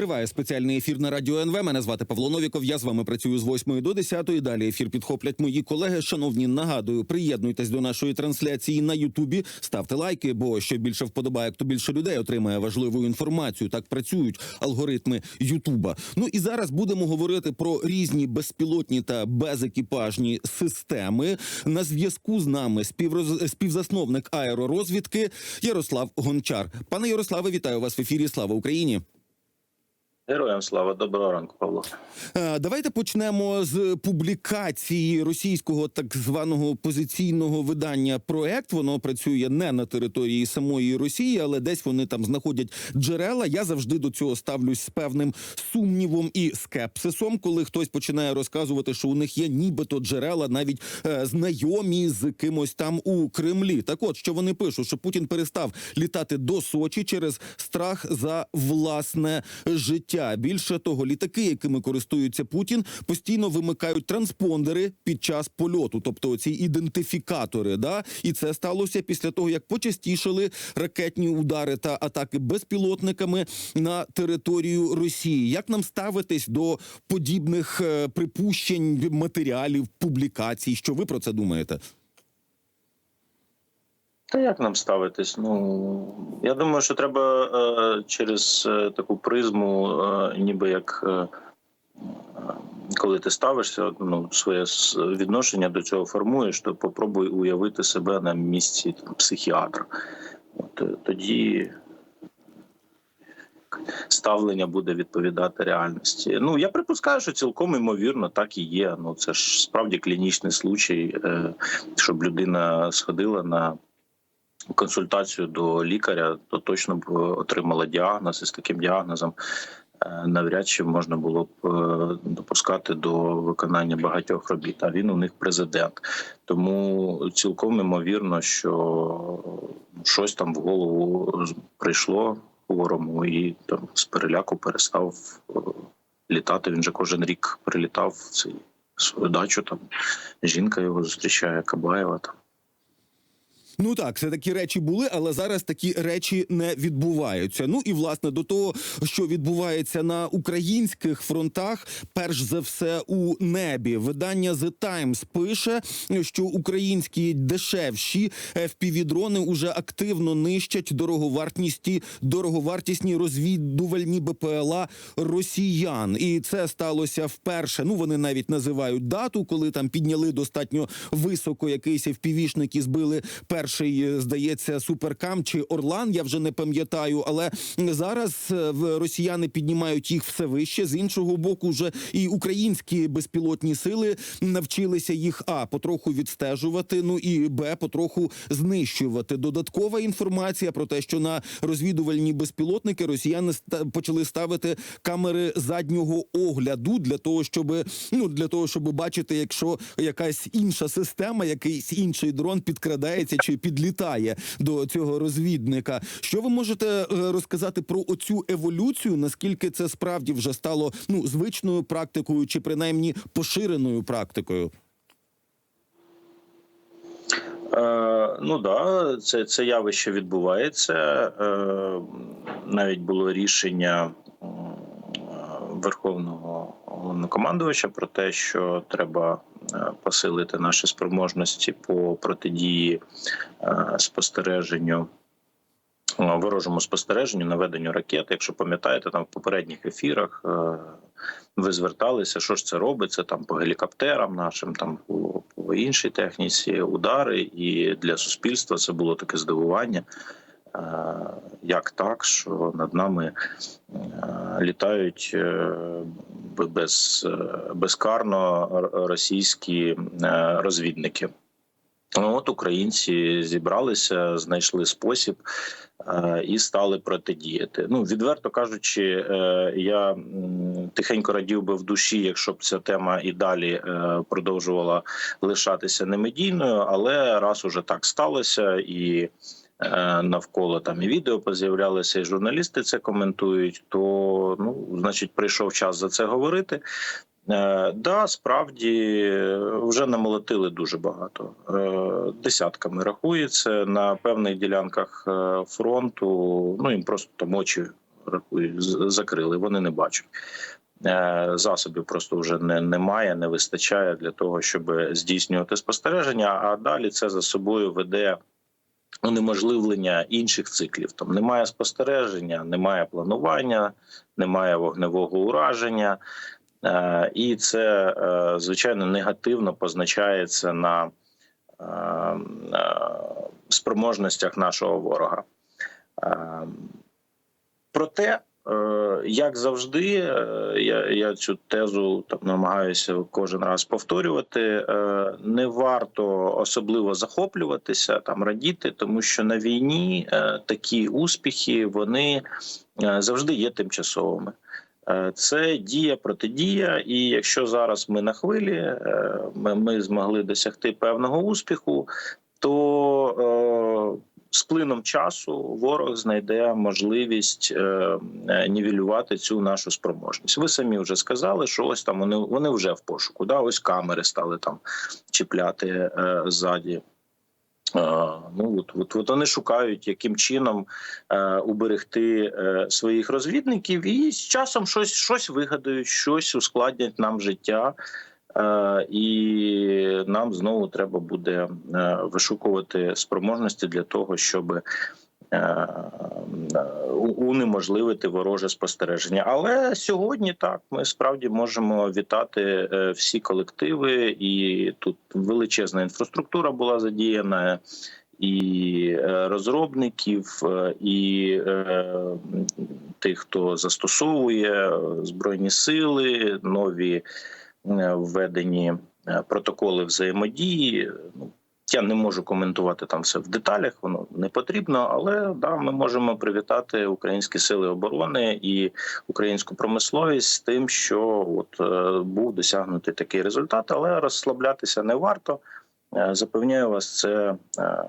Триває спеціальний ефір на радіо НВ. Мене звати Павло Новіков. Я з вами працюю з 8 до 10. Далі ефір підхоплять мої колеги. Шановні, нагадую, приєднуйтесь до нашої трансляції на Ютубі. Ставте лайки, бо що більше вподобає, то більше людей отримає важливу інформацію. Так працюють алгоритми Ютуба. Ну і зараз будемо говорити про різні безпілотні та безекіпажні системи. На зв'язку з нами співроз... співзасновник аеророзвідки Ярослав Гончар. Пане Ярославе, вітаю вас в ефірі. Слава Україні. Героям слава, доброго ранку, Павло. Е, Давайте почнемо з публікації російського так званого позиційного видання. Проект воно працює не на території самої Росії, але десь вони там знаходять джерела. Я завжди до цього ставлюсь з певним сумнівом і скепсисом, коли хтось починає розказувати, що у них є нібито джерела, навіть е, знайомі з кимось там у Кремлі. Так от що вони пишуть, що Путін перестав літати до Сочі через страх за власне життя. Більше того, літаки, якими користується Путін, постійно вимикають транспондери під час польоту, тобто ці ідентифікатори. Да, і це сталося після того, як почастішали ракетні удари та атаки безпілотниками на територію Росії. Як нам ставитись до подібних е, припущень, матеріалів, публікацій? Що ви про це думаєте? Та як нам ставитись? Ну я думаю, що треба е, через е, таку призму, е, ніби як е, коли ти ставишся, ну своє відношення до цього формуєш, то попробуй уявити себе на місці там, психіатра. От е, тоді ставлення буде відповідати реальності. Ну я припускаю, що цілком імовірно так і є. Ну це ж справді клінічний случай, е, щоб людина сходила на консультацію до лікаря, то точно б отримала діагноз і з таким діагнозом. е, Навряд чи можна було б е, допускати до виконання багатьох робіт. А він у них президент. Тому цілком імовірно, що щось там в голову прийшло хворому і там з переляку перестав е, літати. Він же кожен рік прилітав в свою дачу. Там жінка його зустрічає, Кабаєва там. Ну так, це такі речі були, але зараз такі речі не відбуваються. Ну і власне до того, що відбувається на українських фронтах, перш за все у небі. Видання The Times пише, що українські дешевші FPV-дрони уже активно нищать дороговартісні, дороговартісні розвідувальні БПЛА росіян. І це сталося вперше. Ну вони навіть називають дату, коли там підняли достатньо високо якийсь FPV-шник і збили перший, е, здається, суперкам чи Орлан. Я вже не пам'ятаю. Але зараз е, росіяни піднімають їх все вище. З іншого боку, вже і українські безпілотні сили навчилися їх а потроху відстежувати. Ну і б потроху знищувати. Додаткова інформація про те, що на розвідувальні безпілотники росіяни почали ставити камери заднього огляду для того, щоб ну для того, щоб бачити, якщо якась інша система, якийсь інший дрон підкрадається чи підлітає до цього розвідника. Що ви можете е, розказати про оцю еволюцію? Наскільки це справді вже стало ну звичною практикою, чи принаймні поширеною практикою? Е, ну да, це, це явище відбувається. Е, навіть було рішення Верховного головнокомандувача про те, що треба е, посилити наші спроможності по протидії е, спостереженню. Ворожому спостереженню наведенню ракет. Якщо пам'ятаєте, там в попередніх ефірах е, ви зверталися, що ж це робиться там по гелікоптерам нашим, там по, по іншій техніці, удари, і для суспільства це було таке здивування. Е, Як так, що над нами е, літають е, без, безкарно російські розвідники? Ну, От українці зібралися, знайшли спосіб і стали протидіяти. Ну відверто кажучи, я тихенько радів би в душі, якщо б ця тема і далі продовжувала лишатися немедійною, але раз уже так сталося і. Е, Навколо там і відео поз'являлися, і журналісти це коментують. То ну, значить, прийшов час за це говорити. Е, да, справді вже намолотили дуже багато. Е, десятками рахується на певних ділянках фронту. Ну їм просто там очі рахують, закрили. Вони не бачать. Засобів просто вже не, немає, не вистачає для того, щоб здійснювати спостереження. А далі це за собою веде унеможливлення інших циклів. Там немає спостереження, немає планування, немає вогневого ураження. Е, І це е, звичайно негативно позначається на е, спроможностях нашого ворога. Проте, як завжди, е, я, я цю тезу там намагаюся кожен раз повторювати. е, Не варто особливо захоплюватися там, радіти, тому що на війні е, такі успіхи вони е, завжди є тимчасовими. Е, Це дія протидія, і якщо зараз ми на хвилі, е, ми, ми змогли досягти певного успіху, то е, з плином часу ворог знайде можливість е, е, нівелювати цю нашу спроможність. Ви самі вже сказали, що ось там вони, вони вже в пошуку. Да? Ось камери стали там чіпляти е, ззаді. Е, Ну от, от, от вони шукають, яким чином е, уберегти е, своїх розвідників, і з часом щось, щось вигадають, щось ускладнять нам життя. Е, і нам знову треба буде е, вишукувати спроможності для того, щоб е, унеможливити вороже спостереження. Але сьогодні так ми справді можемо вітати всі колективи, і тут величезна інфраструктура була задіяна. І розробників, і тих, хто застосовує збройні сили, нові введені е, протоколи взаємодії. Ну, я не можу коментувати там все в деталях, воно не потрібно, але да, ми можемо привітати українські сили оборони і українську промисловість з тим, що от е, був досягнутий такий результат, але розслаблятися не варто. Е, Запевняю вас, це е,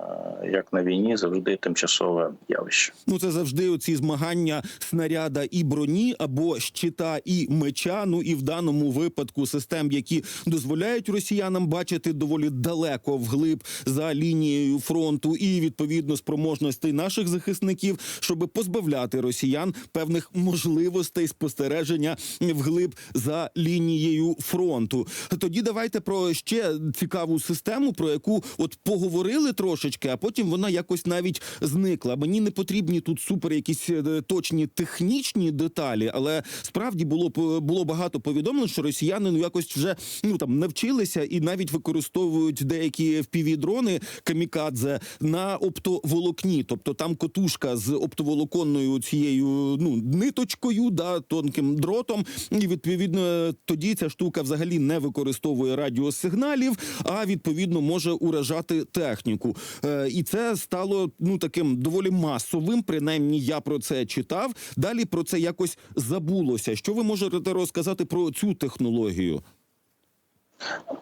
як на війні завжди тимчасове явище. Ну це завжди оці змагання снаряда і броні або щита і меча. Ну і в даному випадку систем, які дозволяють росіянам бачити доволі далеко вглиб за лінією фронту, і відповідно спроможностей наших захисників, щоб позбавляти росіян певних можливостей спостереження вглиб за лінією фронту. Тоді давайте про ще цікаву систему, про яку от поговорили трошечки, а потім вона якось навіть зникла. Мені не потрібні тут супер якісь е, точні технічні деталі, але справді було було багато повідомлень, що росіяни ну якось вже ну там навчилися і навіть використовують деякі впівдрони камікадзе на оптоволокні. Тобто там котушка з оптоволоконною цією ну ниточкою, да тонким дротом, і відповідно тоді ця штука взагалі не використовує радіосигналів, а відповідно може уражати техніку. Е, і це стало ну таким доволі масовим. Принаймні, я про це читав. Далі про це якось забулося. Що ви можете розказати про цю технологію?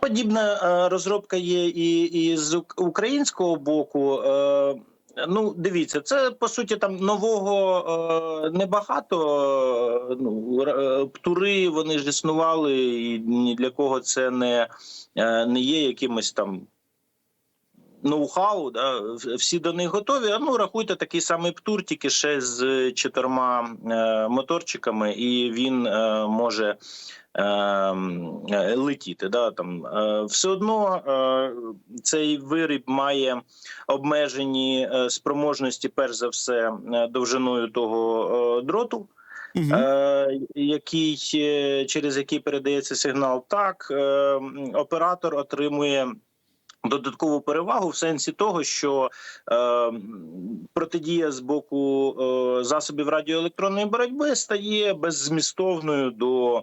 Подібна е, розробка є і, і з українського боку. Ну, дивіться, це по суті там нового е, небагато. Е, Ну е, вони ж існували, і ні для кого це не, е, не є якимось там. Ноу-хау, да, всі до них готові. А ну рахуйте такий самий птур, тільки ще з чотирма е, моторчиками, і він е, може е, е, летіти. Да, там. Е, все одно е, цей виріб має обмежені е, спроможності, перш за все, е, довжиною того е, дроту. Угу. Е, який через який передається сигнал, так оператор отримує. Додаткову перевагу в сенсі того, що е, протидія з боку е, засобів радіоелектронної боротьби стає беззмістовною до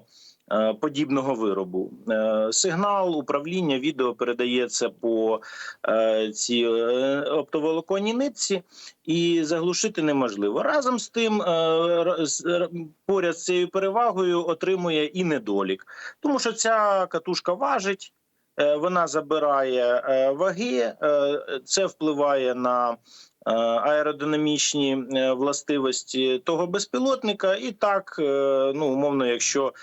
е, подібного виробу. Е, сигнал управління відео передається по е, цій е, оптоволоконній нитці, і заглушити неможливо. Разом з тим, поряд з цією перевагою отримує і недолік, тому що ця катушка важить. Е, Вона забирає е, ваги, е, це впливає на Аеродинамічні властивості того безпілотника, і так, ну умовно, якщо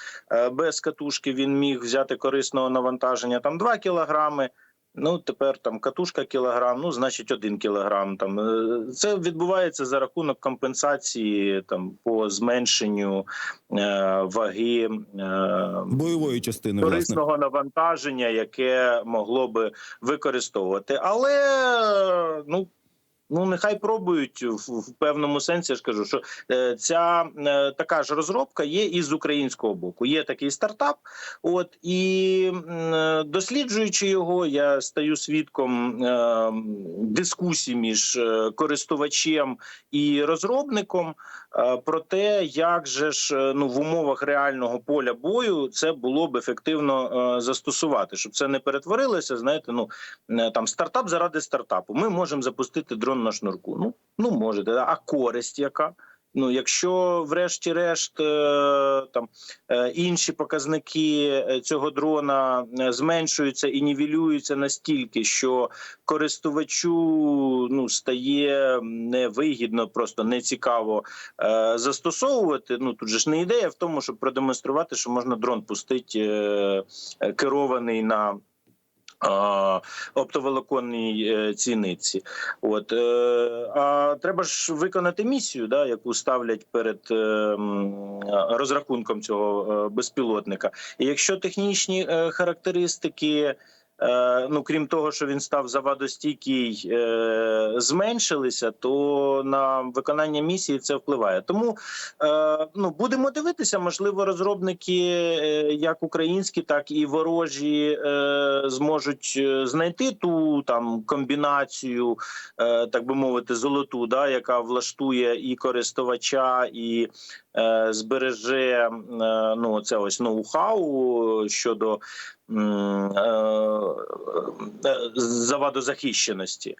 без катушки він міг взяти корисного навантаження там 2 кілограми, Ну тепер там катушка кілограм, ну значить один кілограм. Там Е, це відбувається за рахунок компенсації там по зменшенню е, ваги е, бойової частини, власне. корисного навантаження, яке могло би використовувати. Але ну. Ну, нехай пробують в, певному сенсі. Я ж кажу, що е, ця е, така ж розробка є і з українського боку. Є такий стартап. От і е, досліджуючи його, я стаю свідком дискусій між користувачем і розробником про те, як же ж ну в умовах реального поля бою це було б ефективно застосувати, щоб це не перетворилося. Знаєте, ну там стартап заради стартапу. Ми можемо запустити дрон на шнурку. Ну ну можете, а користь яка? Ну, якщо, врешті-решт, е, там е, інші показники е, цього дрона зменшуються і нівелюються настільки, що користувачу ну стає невигідно, просто нецікаво е, застосовувати. Ну тут же ж не ідея в тому, щоб продемонструвати, що можна дрон пустити керований на. Оптоволоконній е, ціниці, от е, а треба ж виконати місію, да, яку ставлять перед е, розрахунком цього безпілотника. І якщо технічні характеристики, ну крім того, що він став завадостійкий, е, зменшилися, то на виконання місії це впливає. Тому е, ну будемо дивитися, можливо, розробники, е, як українські, так і ворожі, е, зможуть е, знайти ту там комбінацію, е, так би мовити, золоту, да, яка влаштує і користувача, і е, збереже е, ну це ось ноу-хау щодо е, е, завадозахищеності.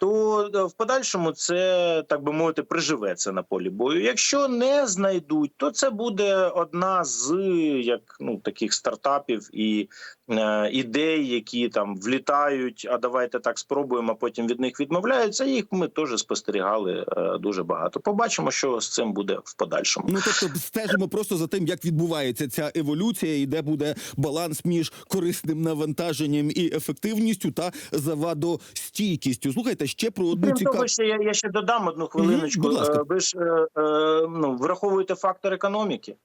То е, в подальшому це так би мовити приживеться на полі бою. Якщо не знайдуть, то це буде одна з як ну таких стартапів і е, ідей, які там влітають. А давайте так спробуємо. а Потім від них відмовляються. Їх ми теж спостерігали е, дуже багато. Побачимо, що з цим буде в подальшому. Ну тобто стежимо просто за тим, як відбувається ця еволюція, і де буде баланс між корисним навантаженням і ефективністю та завадостійкістю. Слухайте ще про одну цікаву. ще я, я ще додам одну хвилиночку. будь ласка. Е, Ви ж е, е, ну, враховуєте фактор економіки.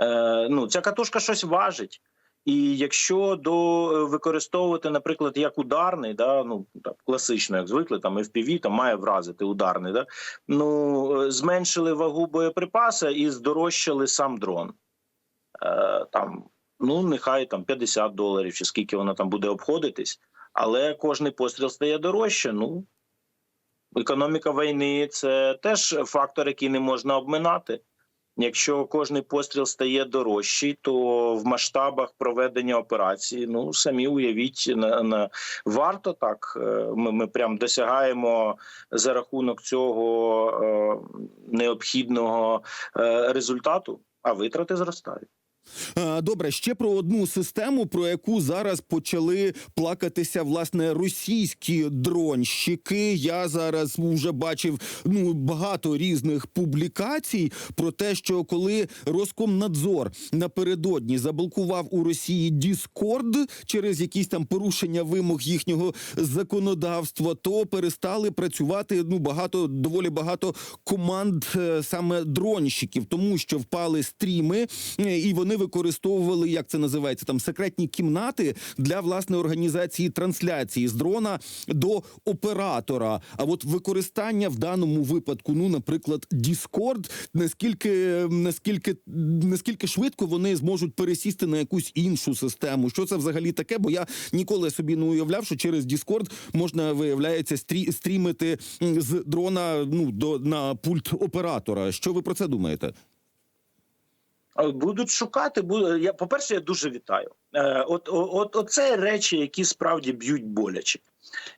Е, ну, ця катушка щось важить. І якщо до е, використовувати, наприклад, як ударний, да, ну так класично, як звикли, там FPV, там має вразити ударний, да, ну е, зменшили вагу боєприпаса і здорожчали сам дрон. Е, там, ну нехай там 50 доларів, чи скільки воно там буде обходитись, але кожний постріл стає дорожче. Ну економіка війни це теж фактор, який не можна обминати. Якщо кожний постріл стає дорожчий, то в масштабах проведення операції, ну самі уявіть, на, на варто так. Е, Ми, ми прям досягаємо за рахунок цього е, необхідного е, результату, а витрати зростають. Е, Добре, ще про одну систему, про яку зараз почали плакатися власне російські дронщики. Я зараз вже бачив ну багато різних публікацій про те, що коли Роскомнадзор напередодні заблокував у Росії Discord через якісь там порушення вимог їхнього законодавства, то перестали працювати ну багато доволі багато команд е, саме дронщиків, тому що впали стріми, е, і вони використовували, як це називається, там секретні кімнати для власне організації трансляції з дрона до оператора. А от використання в даному випадку, ну, наприклад, Discord, наскільки наскільки наскільки швидко вони зможуть пересісти на якусь іншу систему? Що це взагалі таке? Бо я ніколи собі не уявляв, що через Discord можна виявляється стрі, стрімити з дрона ну до на пульт оператора. Що ви про це думаєте? Будуть шукати. Я по перше, я дуже вітаю. Е, От, о- от, це речі, які справді б'ють боляче.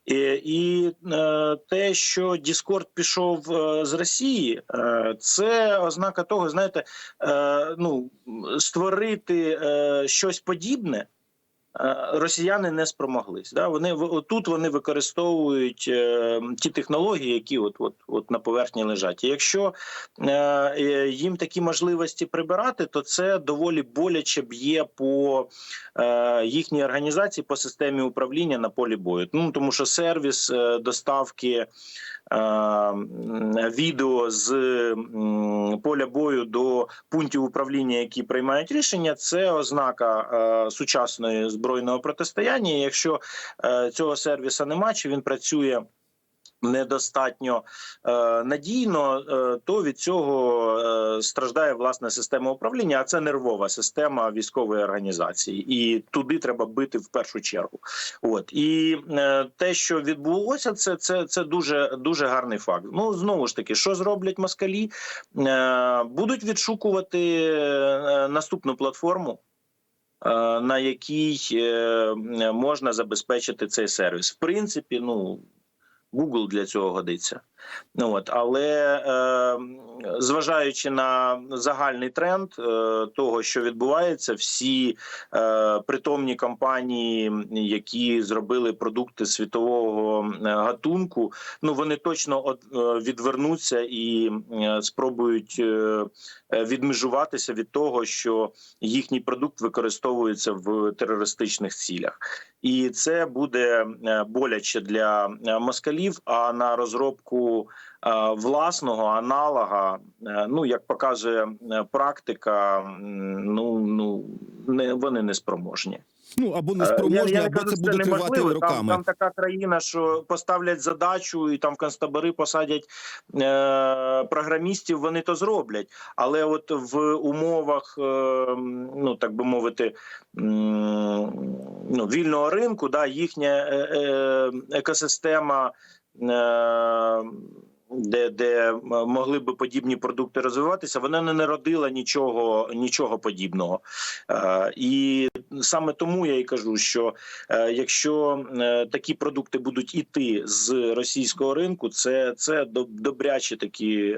І, і е, те, що Діскорд пішов е, з Росії, це ознака того, знаєте, ну створити щось подібне. Е, Росіяни не спромоглись. Да? Вони тут вони використовують е, ті технології, які от, от, от на поверхні лежать. І якщо е, їм такі можливості прибирати, то це доволі боляче б'є по е, їхній організації по системі управління на полі бою. Ну тому що сервіс е, доставки. Е, Відео з поля бою до пунктів управління, які приймають рішення, це ознака е, сучасної збройного протистояння. Якщо е, цього сервіса немає, чи він працює. Недостатньо е, надійно, е, то від цього е, страждає власна система управління. А це нервова система військової організації, і туди треба бити в першу чергу. От і е, те, що відбулося, це, це, це дуже дуже гарний факт. Ну знову ж таки, що зроблять москалі? Е, будуть відшукувати е, наступну платформу. е, На якій е, можна забезпечити цей сервіс, в принципі, ну Google для цього годиться. Ну от, але е, зважаючи на загальний тренд е, того, що відбувається, всі е, притомні компанії, які зробили продукти світового е, гатунку, ну вони точно е, відвернуться і е, спробують відмежуватися від того, що їхній продукт використовується в терористичних цілях, і це буде боляче для е, москалів. А на розробку е, власного аналога, е, ну як показує е, практика, ну ну не вони не спроможні. Ну або не Е, спроможні, я, я не або кажу, це буде тривати неможливо. роками. Там, там така країна, що поставлять задачу, і там в концтабори посадять е, програмістів. Вони то зроблять. Але от в умовах, е, ну так би мовити, м, ну, вільного ринку, да, їхня е, е, екосистема. Е, де, де могли би подібні продукти розвиватися, вона не народила нічого, нічого подібного. Е, і саме тому я і кажу, що е, якщо е, такі продукти будуть іти з російського ринку, це, це доб- добрячі такі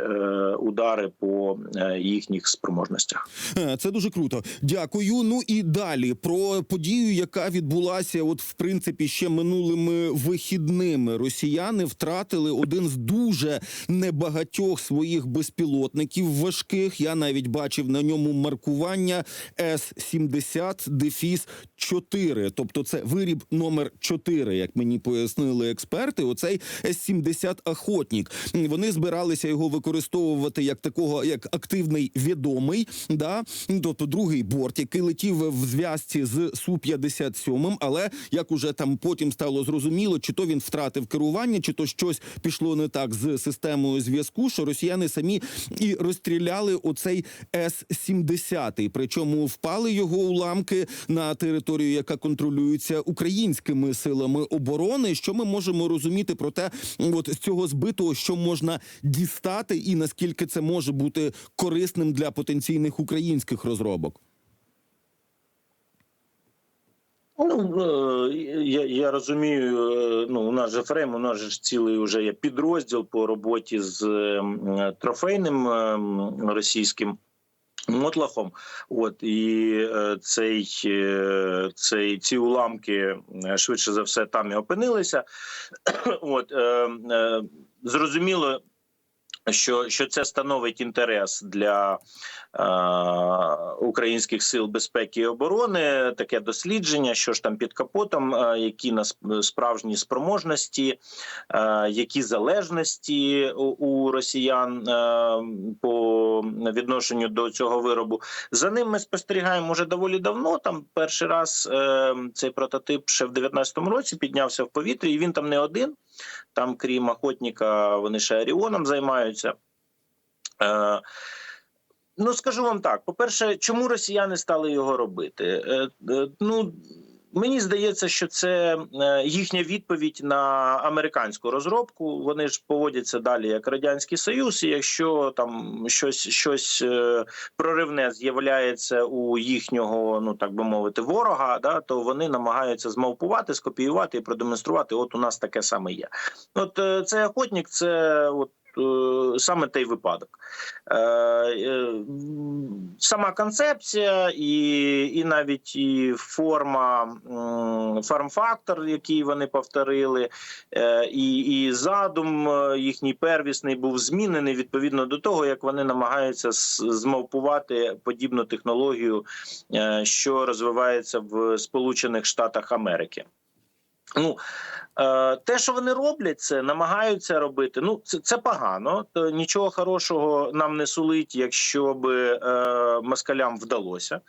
удари по їхніх спроможностях. Це дуже круто. Дякую. Ну і далі про подію, яка відбулася, от в принципі, ще минулими вихідними. Росіяни втратили один з дуже небагатьох своїх безпілотників важких. Я навіть бачив на ньому маркування С-70 дефіс 4. Тобто, це виріб номер 4, як мені пояснили експерти. Оцей С-70 охотник. Вони збиралися його використовувати як такого, як активний відомий, да тобто другий борт, який летів в зв'язці з су 57 але як уже там потім стало зрозуміло, чи то він втратив керування, чи то щось пішло не так з системою зв'язку, що росіяни самі і розстріляли оцей С-70. Причому впали його уламки на територію, яка контролюється українськими силами оборони. Що ми можемо розуміти про те, от з цього збитого, що можна дістати, і наскільки це може бути корисним для потенційних українських розробок? Ну е, я, я розумію. е, Ну у нас же фрейм, у нас же цілий вже є підрозділ по роботі з ем, трофейним російським. Мотлахом, от і е, цей, е, цей ці уламки е, швидше за все там і опинилися. От е, е, зрозуміло, що, що це становить інтерес для е, українських сил безпеки і оборони. Таке дослідження, що ж там під капотом, е, які нас справжні спроможності, е, які залежності у, у росіян е, по відношенню до цього виробу. За ним ми спостерігаємо вже доволі давно. Там перший раз е, цей прототип ще в 19-му році піднявся в повітря, і він там не один. Там, крім охотника, вони ще Оріоном займаються. Е, ну, скажу вам так: по-перше, чому росіяни стали його робити? Е, е, ну, Мені здається, що це е, їхня відповідь на американську розробку. Вони ж поводяться далі як радянський союз. І якщо там щось щось е, проривне з'являється у їхнього, ну так би мовити, ворога, да то вони намагаються змавпувати, скопіювати і продемонструвати. От у нас таке саме є. От е, цей охотник, це от. Е, саме той випадок. Е, е, Сама концепція, і, і навіть і форма форм-фактор, який вони повторили, і, і задум їхній первісний був змінений відповідно до того, як вони намагаються змовпувати подібну технологію, що розвивається в Сполучених Штатах Америки. Ну, е, те, що вони роблять, це намагаються робити. Ну, це, це погано. То нічого хорошого нам не сулить, якщо би е, москалям вдалося.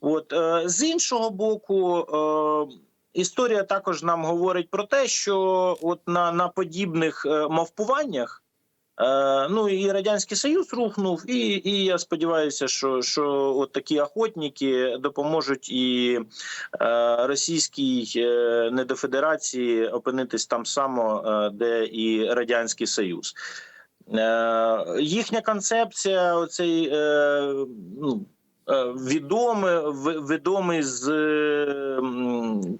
От е, з іншого боку, е, історія також нам говорить про те, що от на, на подібних е, мавпуваннях. Е, ну і радянський союз рухнув, і, і я сподіваюся, що, що от такі охотники допоможуть і е, російській е, недофедерації опинитись там само, е, де і радянський союз. Е, їхня концепція, оцей е, ну, відомий, ви- відомий з е,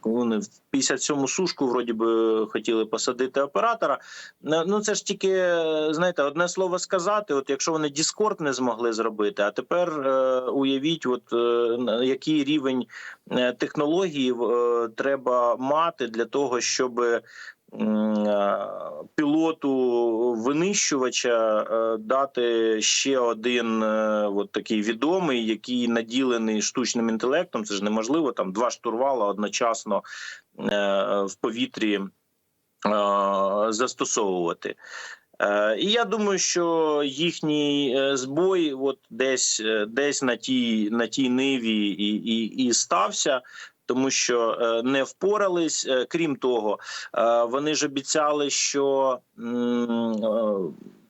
вони в 57-му сушку, вроді би хотіли посадити оператора. Е, Ну це ж тільки е, знаєте, одне слово сказати. От якщо вони Discord не змогли зробити, а тепер е, уявіть, от е, який рівень е, технологій е, треба мати для того, щоб е, пілоту винищувача е, дати ще один е, от такий відомий, який наділений штучним інтелектом. Це ж неможливо. Там два штурвала одночасно е, в повітрі е, застосовувати. Е, І я думаю, що їхній е, збой, от десь е, десь на тій на тій ниві і, і, і стався. Тому що е, не впорались. Е, Крім того, е, вони ж обіцяли, що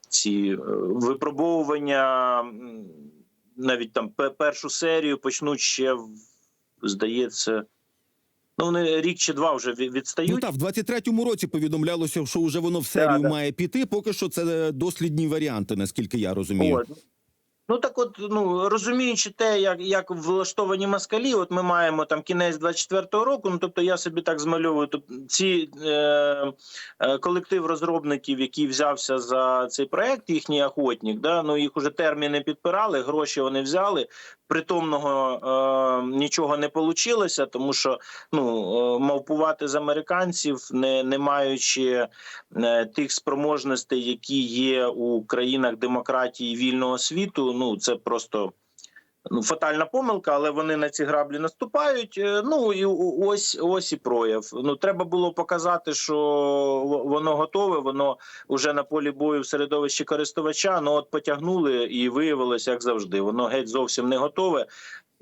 ці випробовування навіть там першу серію почнуть ще здається. Ну, вони рік чи два вже відстають. Ну так, в 23-му році повідомлялося, що вже воно в серію да. має піти. Поки що це дослідні варіанти, наскільки я розумію. От. Ну так, от ну розуміючи те, як, як влаштовані москалі, от ми маємо там кінець 24-го року. Ну тобто я собі так змальовую. Тобто, ці е, е, колектив розробників, який взявся за цей проект, їхній охотник, да ну їх уже терміни підпирали, гроші вони взяли. Притомного е, нічого не вийшло, тому що ну е, мавпувати з американців, не, не маючи е, тих спроможностей, які є у країнах демократії вільного світу. Ну це просто ну, фатальна помилка, але вони на ці граблі наступають. Е, Ну і ось ось і прояв. Ну треба було показати, що воно готове, воно вже на полі бою в середовищі користувача. Ну от потягнули і виявилось, як завжди, воно геть зовсім не готове.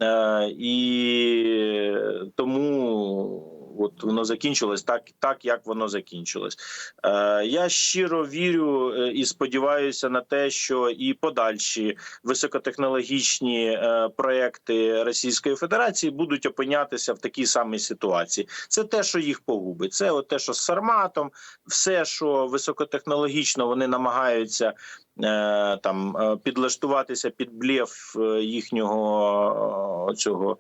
Е, і тому от воно закінчилось так, так як воно закінчилось. Е, я щиро вірю е, і сподіваюся на те, що і подальші високотехнологічні е, проекти Російської Федерації будуть опинятися в такій самій ситуації. Це те, що їх погубить. Це от те, що з Сарматом, все, що високотехнологічно вони намагаються там е, підлаштуватися під блєв е, їхнього е, цього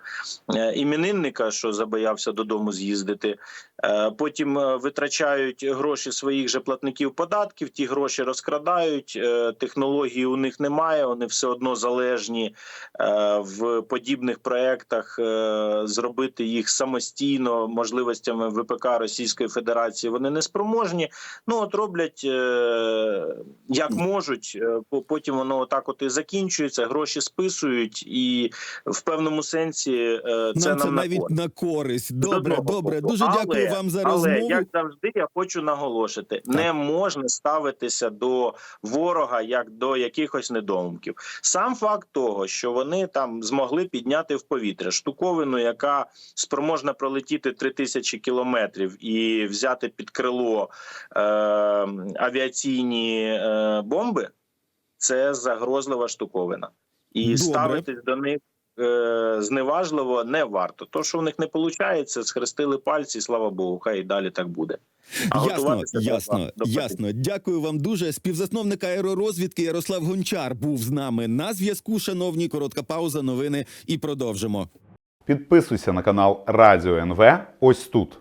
е, іменинника, що забоявся додому з'їздити. Е, Потім е, витрачають гроші своїх же платників податків. Ті гроші розкрадають. е, Технології у них немає. Вони все одно залежні е, в подібних проектах е, зробити їх самостійно можливостями ВПК Російської Федерації. Вони не спроможні. Ну от роблять е, як можуть. Е, по- Потім воно отак от і закінчується. Гроші списують, і в певному сенсі е, це Нам це нам на навіть користь. на користь. Добре, добре. боку. Дуже Але- дякую вам за Але розмову. як завжди, я хочу наголошити: не можна ставитися до ворога як до якихось недоумків. Сам факт того, що вони там змогли підняти в повітря штуковину, яка спроможна пролетіти 3000 кілометрів і взяти під крило е, авіаційні е, бомби. Це загрозлива штуковина, і Добре. ставитись до них е, зневажливо не варто. То, що в них не виходить, схрестили пальці, слава Богу, хай і далі так буде. А Ясно, ясно, до ясно. Дякую вам дуже. Співзасновник аеророзвідки Ярослав Гончар був з нами на зв'язку. Шановні, коротка пауза, новини і продовжимо. Підписуйся на канал Радіо НВ ось тут.